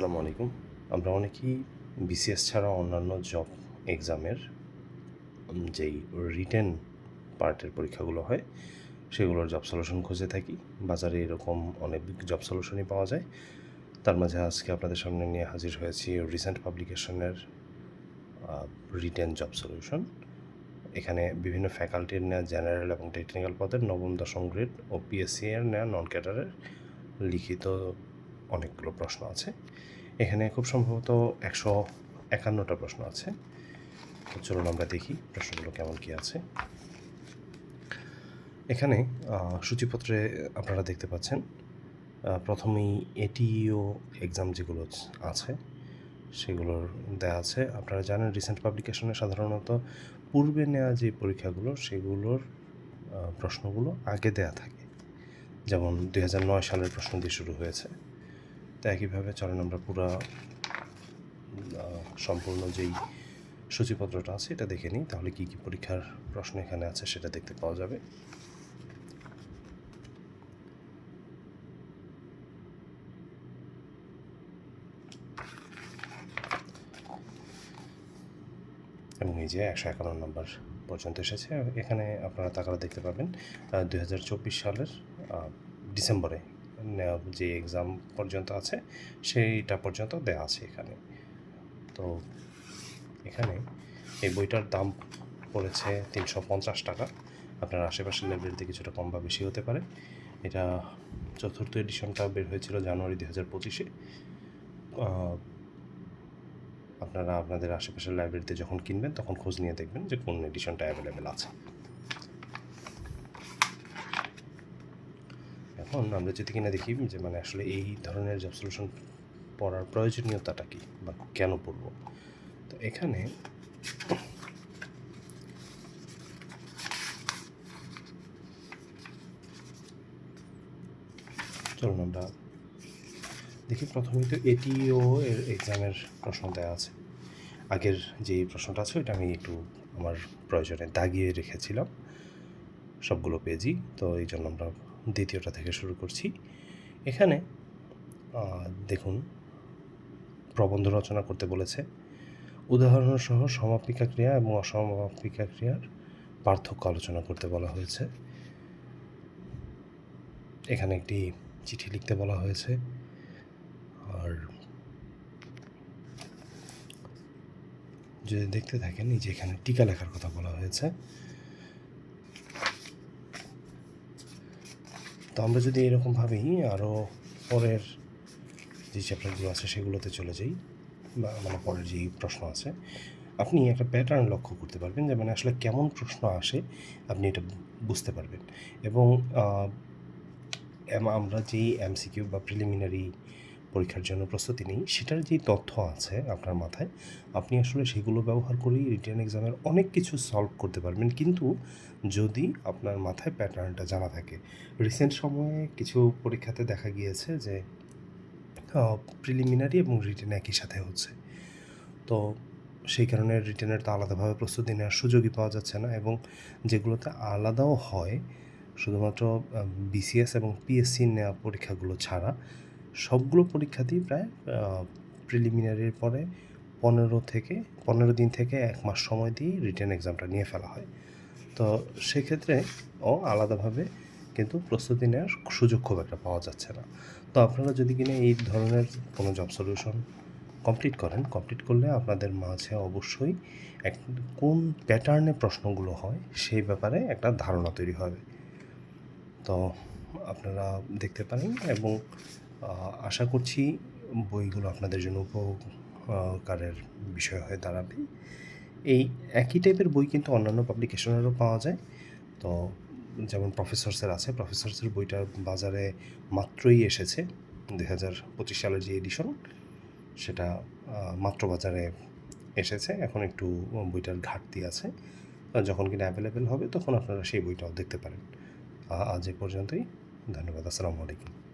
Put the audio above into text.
আসসালামু আলাইকুম আমরা অনেকেই বিসিএস ছাড়া অন্যান্য জব এক্সামের যেই রিটেন পার্টের পরীক্ষাগুলো হয়, সেগুলোর জব সলিউশন খুঁজে থাকি। বাজারে এরকম অনেক জব সলিউশনই পাওয়া যায়। তার মাঝে আজকে আপনাদের সামনে নিয়ে হাজির হয়েছি রিসেন্ট পাবলিকেশনের রিটেন জব সলিউশন এখানে বিভিন্ন ফ্যাকাল্টির নেওয়া জেনারেল এবং টেকনিক্যাল পদের নবম, দশম গ্রেড ও পিএসসি এর নেওয়া নন ক্যাডারের লিখিত অনেকগুলো প্রশ্ন আছে। এখানে খুব সম্ভবত একশো একান্নটা প্রশ্ন আছে। চলুন আমরা দেখি প্রশ্নগুলো কেমন কি আছে। এখানে সূচিপত্রে আপনারা দেখতে পাচ্ছেন প্রথমেই এটিও এক্সাম যেগুলো আছে সেগুলোর দেওয়া আছে। আপনারা জানেন রিসেন্ট পাবলিকেশনে সাধারণত পূর্বে নেওয়া যে পরীক্ষাগুলো, সেগুলোর প্রশ্নগুলো আগে দেয়া থাকে। যেমন দু হাজার নয় সালের প্রশ্ন দিয়ে শুরু হয়েছে। তো একইভাবে চলেন আমরা পুরো সম্পূর্ণ যেই সূচিপত্রটা আছে এটা দেখে নিই, তাহলে কী কী পরীক্ষার প্রশ্ন এখানে আছে সেটা দেখতে পাওয়া যাবে। এবং এই যে একশো একান্ন নম্বর পর্যন্ত এসেছে, এখানে আপনারা তাকারা দেখতে পাবেন দুই হাজার চব্বিশ সালের ডিসেম্বরে যে এক্সাম পর্যন্ত আছে, সেইটা পর্যন্ত দেওয়া আছে এখানে। তো এখানে এই বইটার দাম পড়েছে তিনশো পঞ্চাশ টাকা। আপনার আশেপাশের লাইব্রেরিতে কিছুটা কম বা বেশি হতে পারে। এটা চতুর্থ এডিশনটা বের হয়েছিল জানুয়ারি দু হাজার পঁচিশে। আপনারা আপনাদের আশেপাশের লাইব্রেরিতে যখন কিনবেন, তখন খোঁজ নিয়ে দেখবেন যে কোন এডিশনটা অ্যাভেলেবেল আছে। এখন আমরা যদি কিনা দেখি যে মানে আসলে এই ধরনের জব সলিউশন পড়ার প্রয়োজনীয়তাটা কি বা কেন পড়ব? তো এখানে চলুন আমরা দেখি প্রথমেই তো এটিও এর এক্সামের প্রশ্ন দেওয়া আছে। আগের যে প্রশ্নটা আছে ওইটা আমি একটু আমার প্রয়োজনে দাগিয়ে রেখেছিলাম। সবগুলো পেজই তো এই জন্য আমরা দ্বিতীয়টা থেকে শুরু করছি। এখানে দেখুন, প্রবন্ধ রচনা করতে বলেছে। উদাহরণসহ সমাপিকা ক্রিয়া এবং অসমাপিকা ক্রিয়ার পার্থক্য আলোচনা করতে বলা হয়েছে। এখানে একটি চিঠি লিখতে বলা হয়েছে। আর যদি দেখতে থাকেন, এই যে এখানে টিকা লেখার কথা বলা হয়েছে। তো আমরা যদি এরকমভাবেই আরও পরের যে চ্যাপ্টারগুলো আছে সেগুলোতে চলে যাই, বা মানে পরের যেই প্রশ্ন আছে, আপনি একটা প্যাটার্ন লক্ষ্য করতে পারবেন যে মানে আসলে কেমন প্রশ্ন আসে, আপনি এটা বুঝতে পারবেন। এবং আমরা যেই এমসিকিউ বা প্রিলিমিনারি পরীক্ষার জন্য প্রস্তুতি নিই, সেটার যেই তথ্য আছে আপনার মাথায়, আপনি আসলে সেগুলো ব্যবহার করেই রিটার্ন এক্সামের অনেক কিছু সলভ করতে পারবেন। কিন্তু যদি আপনার মাথায় প্যাটার্নটা জানা থাকে, রিসেন্ট সময়ে কিছু পরীক্ষাতে দেখা গিয়েছে যে প্রিলিমিনারি এবং রিটেন একই সাথে হচ্ছে। তো সেই কারণে রিটেনের তো আলাদাভাবে প্রস্তুতি নেওয়ার সুযোগই পাওয়া যাচ্ছে না এবং যেগুলোতে আলাদাও হয়, শুধুমাত্র বিসিএস এবং পিএসসি নেওয়া পরীক্ষাগুলো ছাড়া সবগুলো পরীক্ষাতেই প্রায় প্রিলিমিনারির পরে পনেরো থেকে, পনেরো দিন থেকে এক মাস সময় দিয়ে রিটার্ন এক্সামটা নিয়ে ফেলা হয়। তো সেক্ষেত্রে ও আলাদাভাবে কিন্তু প্রস্তুতি নেওয়ার সুযোগ খুব একটা পাওয়া যাচ্ছে না। তো আপনারা যদি কিনা এই ধরনের কোনো জব সলিউশন কমপ্লিট করেন কমপ্লিট করলে আপনাদের মাঝে অবশ্যই এক, কোন প্যাটার্নে প্রশ্নগুলো হয় সেই ব্যাপারে একটা ধারণা তৈরি হবে। তো আপনারা দেখতে পারেন এবং আশা করছি বইগুলো আপনাদের জন্য উপকারের বিষয় হয়ে দাঁড়াবে। এই একই টাইপের বই কিন্তু অন্যান্য পাবলিকেশনেরও পাওয়া যায়। তো যেমন প্রফেসরসের আছে প্রফেসরসের বইটা বাজারে মাত্রই এসেছে দুই হাজার পঁচিশ সালের যে এডিশন সেটা মাত্র বাজারে এসেছে। এখন একটু বইটার ঘাটতি আছে। যখন কিনা অ্যাভেলেবেল হবে, তখন আপনারা সেই বইটাও দেখতে পারেন। আজ এ পর্যন্তই। ধন্যবাদ। আসসালামু আলাইকুম।